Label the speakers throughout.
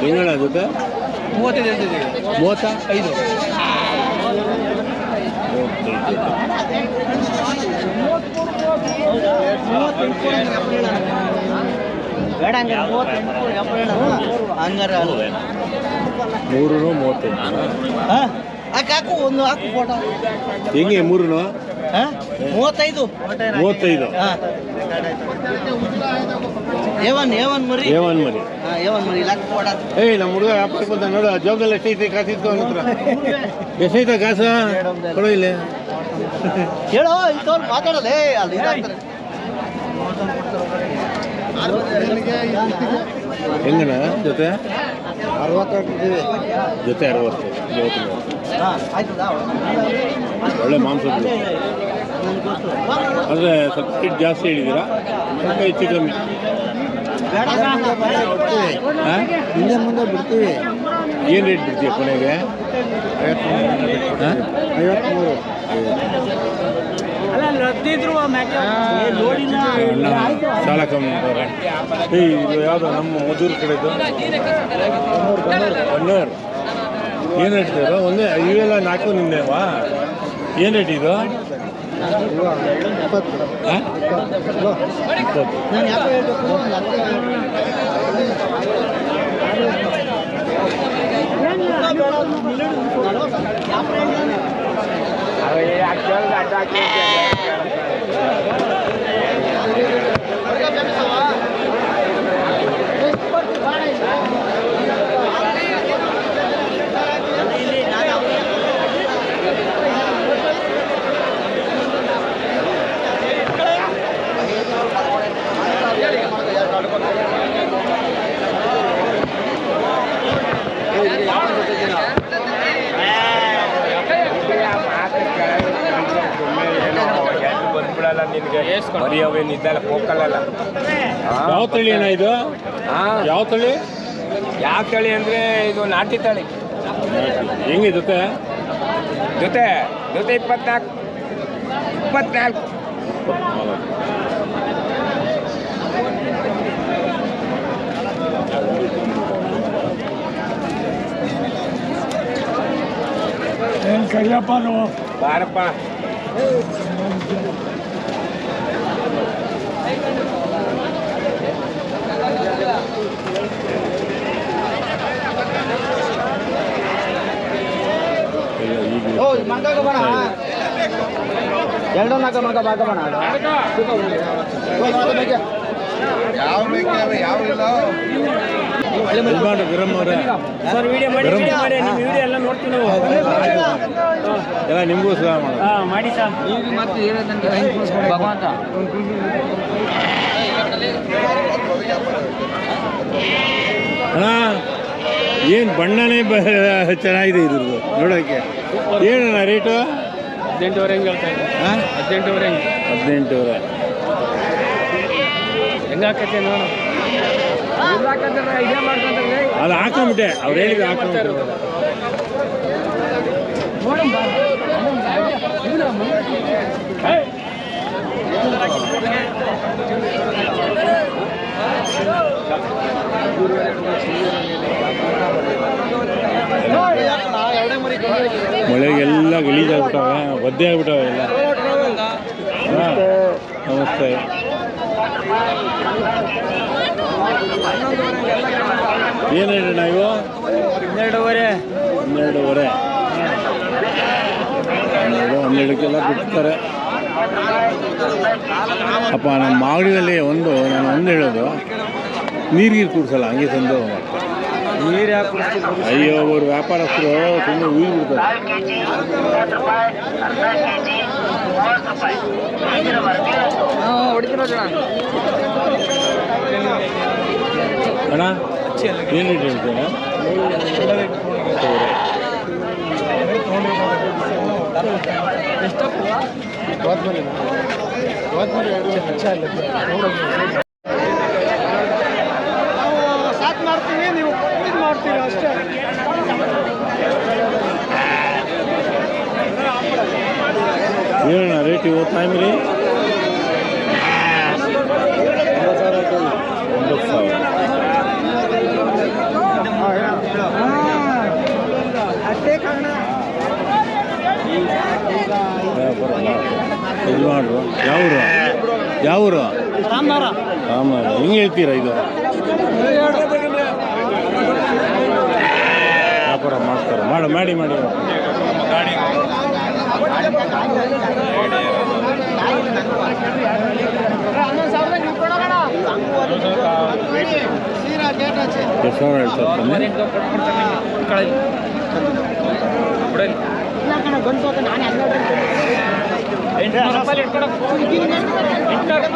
Speaker 1: ಹೆಂಗಣ ಅದಕ್ಕೆ
Speaker 2: ಮೂವತ್ತೈದು ಹೇಳ್ತಿದ್ದೀವಿ
Speaker 1: ಮೂವತ್ತ
Speaker 2: ಐದು
Speaker 3: ಬೇಡ ಹಂಗಾರೆ ಮೂವತ್ತೆಂಟು. ಹಂಗಾರೆ
Speaker 1: ಮೂರು ಮೂವತ್ತೈದು
Speaker 3: ಹಾ? ಹಾಕು ಹಾಕು ಒಂದು ಹಾಕು ಫೋಟೋ
Speaker 1: ಹೆಂಗೆ ಮೂರು?
Speaker 3: ಮೂವತ್ತೈದು.
Speaker 1: ಮೂವತ್ತೈದು.
Speaker 3: ಏವನ್ ಏವನ್ ಮರಿ.
Speaker 1: ಏವನ್ ಮರಿ.
Speaker 3: ಹಾ ಏವನ್ ಮರಿ. ಇಲ್ಲ ಹಾಕು ಫೋಟೋ
Speaker 1: ಏಯ್ ನಮ್ಮ ಹುಡುಗ ವ್ಯಾಪಾರಕ್ಕೆ ಬಂದ. ನೋಡು ಜವಾಬ್ದಾರಿ ಎಷ್ಟೈತೆ ಕಾಸು ಇತ್ತು ಅವನ ಹತ್ರ. ಎಷ್ಟೈತೆ ಕಾಸು? ಕೊಡೋ ಇಲ್ಲಿ.
Speaker 3: ಹೇಳೋ ಇಂಥವ್ರು ಮಾತಾಡಲೇ ಅಲ್ಲಿ ಇದಾಗ್ತಾರೆ.
Speaker 1: ಹೆಂಗಣ ಜೊತೆ?
Speaker 3: ಅರವತ್ತು
Speaker 1: ಜೊತೆ ಅರವತ್ತು. ಒಳ್ಳೆ ಮಾಂಸ ಅಂದರೆ ಸ್ವಲ್ಪ ರೇಟ್ ಜಾಸ್ತಿ ಹೇಳಿದ್ದೀರಾ? ಸ್ವಲ್ಪ ಹೆಚ್ಚು ಕಮ್ಮಿ.
Speaker 3: ಹಿಂದೆ ಮುಂದೆ ಬಿಡ್ತೀವಿ
Speaker 1: ಏನು ರೇಟ್ ಬಿಡ್ತೀಯ ಕೊನೆಗೆ?
Speaker 3: ಐವತ್ಮೂರು
Speaker 1: ಸಾಲ ಕಮ್ಮಿ ಇದು ಯಾವುದೋ ನಮ್ಮ ಮಧುರ್ ಕಡೆದು? ಹೊನ್ನೂರು ಏನು ಹೇಳ್ತೀರ ಒಂದೇ ಇವೆಲ್ಲ ನಾಲ್ಕು ನಿಂದೇವಾ ಏನು ರೇಟ್ ಇದು?
Speaker 3: ಇಪ್ಪತ್ತು
Speaker 1: ಹಾಂ ಇಪ್ಪತ್ತು
Speaker 3: ನಾನು ಯಾಕೆ ಹೇಳ್ಬೇಕು
Speaker 4: ಬಂದ್ಬಿಡಲ್ಲ ಬರೀ ಅವೇನಿದ್ದಲ್ಲ ಹೋಗಲ್ಲ
Speaker 1: ಯಾವ ತಳಿ ಅಣ್ಣ ಇದು? ಯಾವ ತಳಿ?
Speaker 4: ಯಾವ ತಳಿ ಅಂದ್ರೆ ಇದು ನಾಟಿ ತಳಿ.
Speaker 1: ಹೆಂಗೆ ಜೊತೆ?
Speaker 4: ಜೊತೆ ಜೊತೆ ಇಪ್ಪತ್ನಾಲ್ಕು. ಇಪ್ಪತ್ನಾಲ್ಕು. ಬಾರಪ್ಪ
Speaker 1: ಇಲ್ಲ ಈಗ
Speaker 3: ಓ ಮಂಗಾಗ ಬಣ ಎರಡು ನಾಲ್ಕು ಮಗ ಬಾಗ ಬಣ
Speaker 1: ಯಜಮಾನ್ರು ಗರಂ ಅವರೇ
Speaker 2: ಸರ್ ವಿಡಿಯೋ ಮಾಡಿ ವಿಡಿಯೋ ಮಾಡಿ ನಿಮ್ಮ ವಿಡಿಯೋ ಎಲ್ಲ ನೋಡ್ತೀವಿ ನಾವು.
Speaker 1: ಎಲ್ಲ ನಿಮಗೂ ಸಹ ಮಾಡೋದು.
Speaker 2: ಹಾಂ ಮಾಡಿ ಸರ್. ಈಗ ಮತ್ತೆ ಭಗವಂತ.
Speaker 1: ಅಣ್ಣ ಏನು ಬಣ್ಣನೇ ಬ ಚೆನ್ನಾಗಿದೆ ಇದ್ರದ್ದು ನೋಡೋಕ್ಕೆ ಏನಣ್ಣ ರೇಟು
Speaker 2: ಹದಿನೆಂಟುವರೆ ಹೆಂಗೆ ಹೇಳ್ತಾ ಇದ್ದೀನಿ
Speaker 1: ಹಾಂ?
Speaker 2: ಹದಿನೆಂಟುವರೆ ಹೆಂಗೆ?
Speaker 1: ಹದಿನೆಂಟುವರೆ
Speaker 2: ಹೆಂಗೆ ಹಾಕತ್ತೆ ಮಾಡ್ಕೊಂತಾರೆ
Speaker 1: ಅದು ಹಾಕೊಂಬಿಟ್ಟೆ ಅವ್ರು ಹೇಳಿದ್ರು ಹಾಕೊಂಬಿಟ್ಟೆ ಮಳೆಗೆಲ್ಲ ಗಲೀಜಾಗ್ಬಿಟ್ಟವೆ ಒದ್ದೆ ಆಗ್ಬಿಟ್ಟವೆ ಎಲ್ಲ. ನಮಸ್ತೆ. ಏನು ಹೇಳಣ್ಣ ಇವು?
Speaker 2: ಹನ್ನೆರಡುವರೆ.
Speaker 1: ಹನ್ನೆರಡುವರೆ. ಹನ್ನೆರಡು ಹನ್ನೆರಡಕ್ಕೆಲ್ಲ ಬಿಡ್ತಾರೆ. ಅಪ್ಪ ನಮ್ಮ ಮಾಗಡಿನಲ್ಲಿ ಒಂದು ನಾನು ಒಂದು ಹೇಳೋದು. ನೀರು ಕುಡಿಸಲ್ಲ ಹಂಗೆ ತಂದು. ಅಯ್ಯೋ ಅವರು ವ್ಯಾಪಾರಸ್ಥರು ಸುಮ್ಮನೆ ಉಯ್ದು ಬಿಡ್ತಾರೆ ಅಣ್ಣ. ಏನು ರೇಟ್ ಹೇಳ್ತೀರ
Speaker 3: ನೀವು ಇದು ಮಾಡ್ತೀವಿ ಅಷ್ಟೇ?
Speaker 1: ಏನಣ್ಣ ರೇಟ್ ಇವತ್ತು ಟೈಮ್ ರೀ ಮಾಡ್ರು ರಾಮನಾರ ಹೇಳ್ತೀರಾ ಇದು? ಮಾಡ್ತಾರೆ. ಮಾಡು ಮಾಡಿ ಮಾಡಿ. ಹೇಳ್ತಾರೆ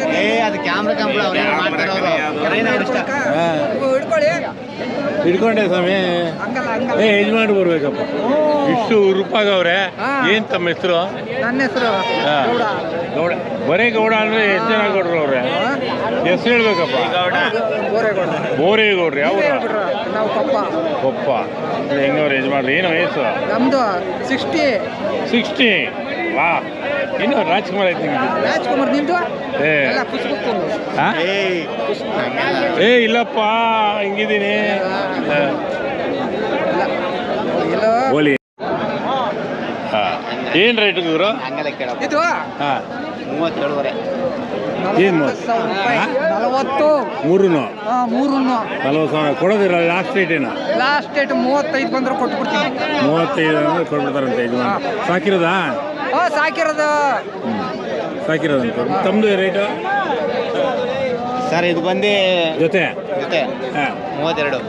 Speaker 3: ಅದು ಕ್ಯಾಮ್ರಾ ಕ್ಯಾಮ್ರಾ ಅವ್ರು ಏನೋ ಮಾಡ್ತಾರೆ ಅವರು
Speaker 2: ಹಿಡ್ಕೊಳ್ಳಿ.
Speaker 1: ಹಿಡ್ಕೊಂಡೆ ಸ್ವಾಮಿ. ಏ ಯಜಮಾನ್ ಬರ್ಬೇಕಪ್ಪ. ಇಷ್ಟು ಉರುಪಾಗವ್ರೆ
Speaker 2: ಏನು
Speaker 1: ಏನ್ ತಮ್ಮ ಹೆಸರು?
Speaker 2: ನನ್ನ ಹೆಸರು ಗೌಡ.
Speaker 1: ಗೌಡ. ಬರೇ ಗೌಡ ಅಂದ್ರೆ ಎಷ್ಟು ಜನ ಗೌಡ್ರು ಅವ್ರೆ? ಹೆಸರು ಹೇಳ್ಬೇಕಪ್ಪ. ಬೋರೇಗೌಡ್ರು ಯಾವ ಕೊಪ್ಪ ಹೆಂಗವ್ರ ಯಜಮಾನ್ರಿ? ಏನು ವಯಸ್ಸು?
Speaker 2: ನಮ್ದು ಸಿಕ್ಸ್ಟಿ
Speaker 1: ಸಿಕ್ಸ್ಟಿ ವಾ ಇನ್ನು ರಾಜ್ಕುಮಾರ್ ಐತಿ
Speaker 2: ರಾಜ್ಕುಮಾರ್ ನಿಂದು
Speaker 1: ಏ? ಏ ಇಲ್ಲಪ್ಪ ಹಿಂಗಿದ್ದೀನಿ. ಹೋಲಿ. ಏನು ರೇಟ್ ಗುರು?
Speaker 2: ಇದು?
Speaker 1: ಹಾ.
Speaker 3: ಮೂವತ್ತೇಳುವರೆ.
Speaker 1: ಏನ್?
Speaker 2: ನಲವತ್ತು? ಮೂರು
Speaker 1: ನಲ್ವತ್ತು ಸಾವಿರ. ಲಾಸ್ಟ್
Speaker 2: ಲಾಸ್ಟ್ ಡೇಟ್ ಮೂವತ್ತೈದು ಬಂದ್ರೆ ಕೊಟ್ಬಿಡ್ತೀನಿ.
Speaker 1: ಮೂವತ್ತೈದು ಅಂದ್ರೆ ಕೊಟ್ಬಿಡ್ತಾರಂತೆ ಇದು ಸಾಕಿರೋದಾ?
Speaker 2: ಹಾ ಸಾಕಿರೋದು.
Speaker 1: ಸಾಕಿರೋದಂತ ತಮ್ಮದು ರೇಟು
Speaker 3: ಸರ್ ಇದು ಬಂದು
Speaker 1: ಜೊತೆ?
Speaker 3: ಜೊತೆ.
Speaker 1: ಹಾಂ.
Speaker 3: ಮೂವತ್ತೆರಡು.